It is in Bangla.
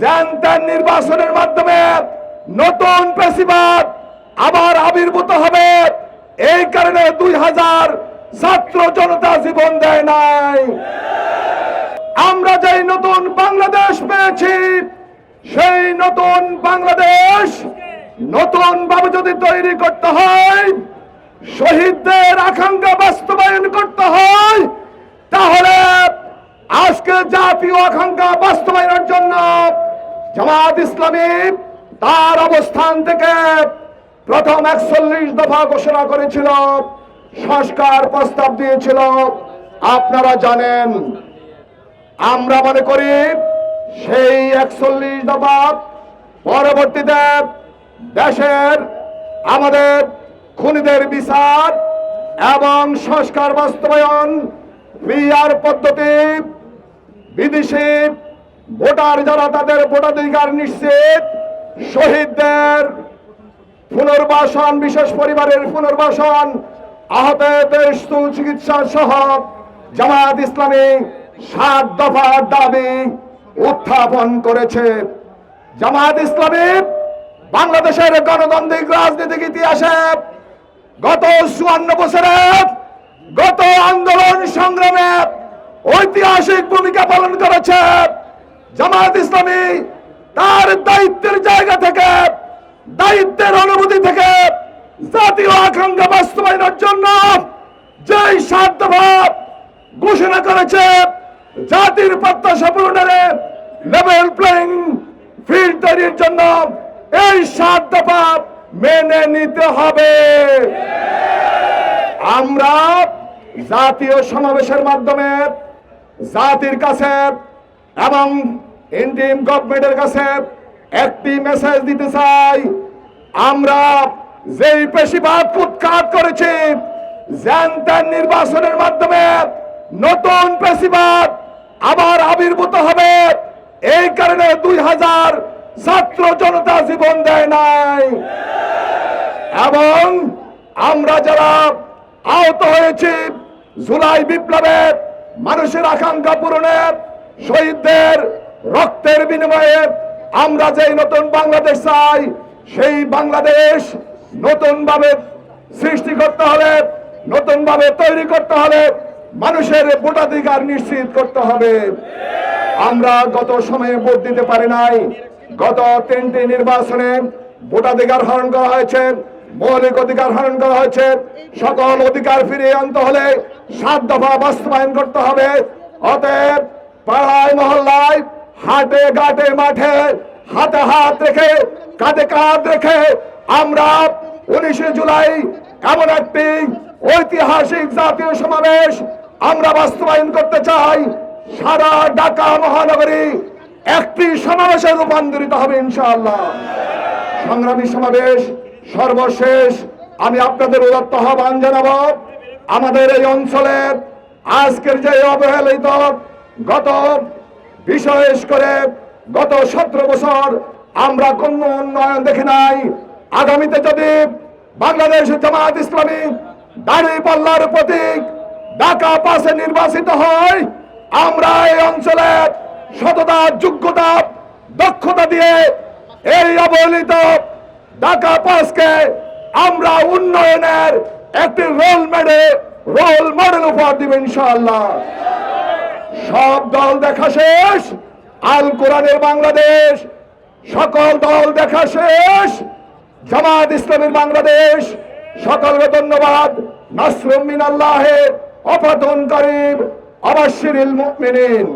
জ্যানত্যান নির্বাচনের মাধ্যমে নতুন পেশিবাদ আবার আবির্ভূত হবে। এই কারণে দুই হাজার ছাত্র জনতা জীবন দেয় নাই। আমরা যেই নতুন বাংলাদেশ পেয়েছি, সেই নতুন বাংলাদেশ নতুন ভাবে যদি তৈরি করতে হয়, শহীদদের আকাঙ্ক্ষা বাস্তবায়ন করতে হয়, তাহলে আজকে জাতীয় আকাঙ্ক্ষা বাস্তবায়নের জন্য জামাত ইসলামী তার অবস্থান থেকে প্রথম একচল্লিশ দফা ঘোষণা করেছিল, সংস্কার প্রস্তাব দিয়েছিল। আপনারা জানেন, আমরা মনে করি সেই একচল্লিশ দফা পরবর্তীতে দেশের আমাদের খুনিদের বিচার এবং সংস্কার বাস্তবায়ন বিআর পদ্ধতি, বিদেশি ভোটার যারা তাদের ভোটাধিকার নিশ্চিত, শহীদদের পুনর্বাসন, বিশেষ পরিবারের পুনর্বাসন আহতদের সুচিকিৎসা সহ জামায়াত ইসলামী সাত দফার দাবি উত্থাপন করেছে। জামায়াত ইসলামী বাংলাদেশের গণতান্ত্রিক রাজনৈতিক ইতিহাসে গত চুয়ান্ন বছরে গত আন্দোলন সংগ্রামে ঐতিহাসিক ভূমিকা পালন করেছে। জামায়াত ইসলামী তার দায়িত্বের জায়গা থেকে, দায়িত্বের অনুভূতি থেকে জাতীয় আকাঙ্ক্ষা বাস্তবায়নের জন্য যেই দফা ঘোষণা করেছে, জাতির প্রত্যাশা পূরণের লেভেল প্লেইং ফিল্ড তৈরির জন্য এই দফা মেনে নিতে হবে। আমরা জাতীয় সমাবেশের মাধ্যমে জাতির কাছে এবং ইন্ডিয়ান গভর্নমেন্টের কাছে একটি মেসেজ দিতে চাই। আমরা যেই পেশিবাদ উৎখাত করেছি জ্যানত্যান নির্বাচনের মাধ্যমে নতুন পেশিবাদ আবার আবির্ভূত হবে। এই কারণে দুই হাজার ছাত্র জনতা জীবন দেয় নাই। এবং আমরা যারা আহত হয়েছি, জুলাই বিপ্লবে মানুষের আকাঙ্ক্ষা পূরণে শহীদদের রক্তের বিনিময়ে আমরা যেই নতুন বাংলাদেশ চাই, সেই বাংলাদেশ নতুন ভাবে সৃষ্টি করতে হবে নতুন ভাবে তৈরি করতে হবে, মানুষের ভোটাধিকার নিশ্চিত করতে হবে। আমরা গত সময়ে ভোট দিতে পারি নাই। গত তিনটি নির্বাচনে ভোটাধিকার হরণ করা হয়েছে, মৌলিক অধিকার হরণ করা হয়েছে। সকল অধিকার ফিরিয়ে আনতে হলে সাত দফা বাস্তবায়ন করতে হবে। অতএব পাড়ায়, মহল্লায়, হাটে, ঘাটে, মাঠে, হাতে হাত রেখে, কাঁধে কাঁধ রেখে আমরা উনিশে জুলাই এমন একটি ঐতিহাসিক জাতীয় সমাবেশ আমরা বাস্তবায়ন করতে চাই। সারা ঢাকা মহানগরী একটি সমাবেশে রূপান্তরিত হবে ইনশাআল্লাহ। সংগ্রামী সমাবেশ সর্বশেষ। আমি আপনাদের উদাত্ত আহ্বান জানাব, আমাদের এই অঞ্চলের আজকের যে অবহেলিত গত বিশেষ করে গত সতেরো বছর আমরা কোন উন্নয়ন দেখি নাই। আগামীতে যদি বাংলাদেশ জামাত ইসলামী দাঁড়িয়ে পাল্লার প্রতীক ঢাকা পাশে নির্বাচিত হয়, আমরা এই অঞ্চলের সততা, যোগ্যতা, দক্ষতা দিয়ে এই অবহেলিত ঢাকা পাসকে আমরা উন্নয়নের একটি রোল মডেল রোল মডেল উপহার দিব ইনশাআল্লাহ। সব দল দেখা শেষ। আল কোরআনের বাংলাদেশ, সকল দল দেখা শেষ। জামাত ইসলামের বাংলাদেশ, সকলকে ধন্যবাদ। নাসরুম মিনাল্লাহে, অপাতন করিম অবশ্যিল মুমিনিন।